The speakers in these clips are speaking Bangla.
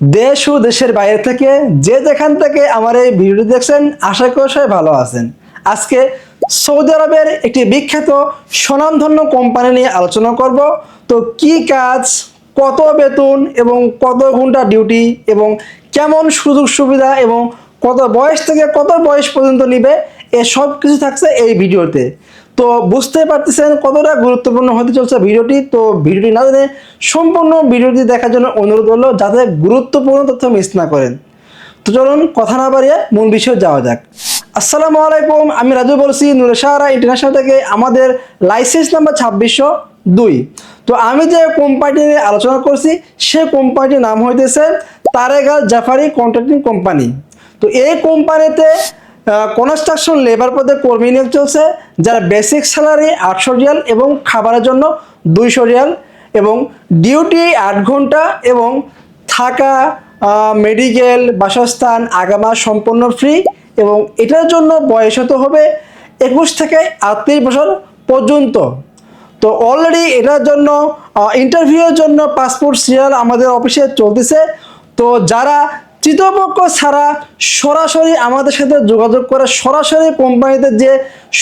দেশ ও দেশের বাইরে থেকে যে যেখান থেকে আমার এই ভিডিও দেখছেন, আশা করি সবাই ভালো আছেন। আজকে সৌদি আরবের একটি বিখ্যাত স্বনামধন্য কোম্পানি নিয়ে আলোচনা করব। তো কি কাজ, কত বেতন এবং কত ঘণ্টা ডিউটি এবং কেমন সুযোগ সুবিধা এবং কত বয়স থেকে কত বয়স পর্যন্ত নিবে, এ সব কিছু থাকছে এই ভিডিওতে। তো বুঝতে পারতেছেন কতটা গুরুত্বপূর্ণ হতে চলছে ভিডিওটি। তো ভিডিওটি না জানে সম্পূর্ণ ভিডিওটি দেখার জন্য অনুরোধ করল যাতে গুরুত্বপূর্ণ তথ্য মিস না করেন। তো চলুন কথা না বাড়িয়ে মূল বিষয়ে যাওয়া যাক। আসসালামু আলাইকুম, আমি রাজু বলছি নুরেশাহারা ইন্টারন্যাশনাল থেকে, আমাদের লাইসেন্স নাম্বার ছাব্বিশশো দুই। তো আমি যে কোম্পানি নিয়ে আলোচনা করছি, সে কোম্পানিটির নাম হইতেছে তারেগাল জাফারি কন্ট্রাক্টিং কোম্পানি। তো এই কোম্পানিতে কনস্ট্রাকশন লেবার পদে কর্মী নিয়োগ চলছে, যারা বেসিক স্যালারি আটশো রিয়াল এবং খাবারের জন্য দুইশো রিয়াল এবং ডিউটি আট ঘণ্টা এবং থাকা মেডিকেল বাসস্থান, আগামা সম্পূর্ণ ফ্রি এবং এটার জন্য বয়স হতে হবে একুশ থেকে আটত্রিশ বছর পর্যন্ত। তো অলরেডি এটার জন্য ইন্টারভিউয়ের জন্য পাসপোর্ট সিরিয়াল আমাদের অফিসে চলতেছে। তো যারা তৃতীয়পক্ষ ছাড়া সরাসরি আমাদের সাথে যোগাযোগ করে সরাসরি কোম্পানিতে যে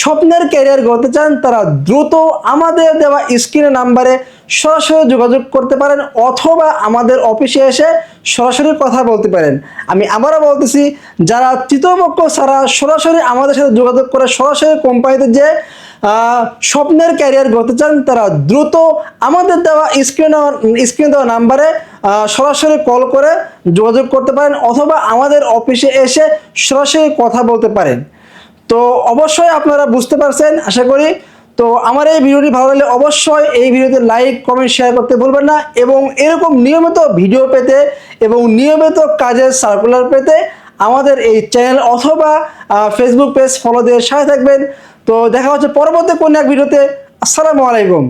স্বপ্নের ক্যারিয়ার গড়তে চান, তারা দ্রুত আমাদের দেওয়া স্ক্রিনের নাম্বারে সরাসরি যোগাযোগ করতে পারেন অথবা আমাদের অফিসে এসে সরাসরি কথা বলতে পারেন। আমি আবারও বলতেছি, যারা তৃতীয়পক্ষ ছাড়া সরাসরি আমাদের সাথে যোগাযোগ করে সরাসরি কোম্পানিতে যে স্বপ্নের ক্যারিয়ার গড়তে চান, তারা দ্রুত আমাদের দেওয়া স্ক্রিন স্ক্রিন দেওয়া নাম্বারে সরাসরি কল করে যোগাযোগ করতে পারেন অথবা আমাদের অফিসে এসে সরাসরি কথা বলতে পারেন। তো অবশ্যই আপনারা বুঝতে পারছেন, আশা করি। তো আমার এই ভিডিওটি ভালো লাগলে অবশ্যই এই ভিডিওতে লাইক কমেন্ট শেয়ার করতে ভুলবেন না এবং এরকম নিয়মিত ভিডিও পেতে এবং নিয়মিত কাজের সার্কুলার পেতে আমাদের এই চ্যানেল অথবা ফেসবুক পেজ ফলো দিয়ে সাথে থাকবেন। তো দেখা হচ্ছে পরবর্তী কোন এক ভিডিওতে। আসসালামু আলাইকুম।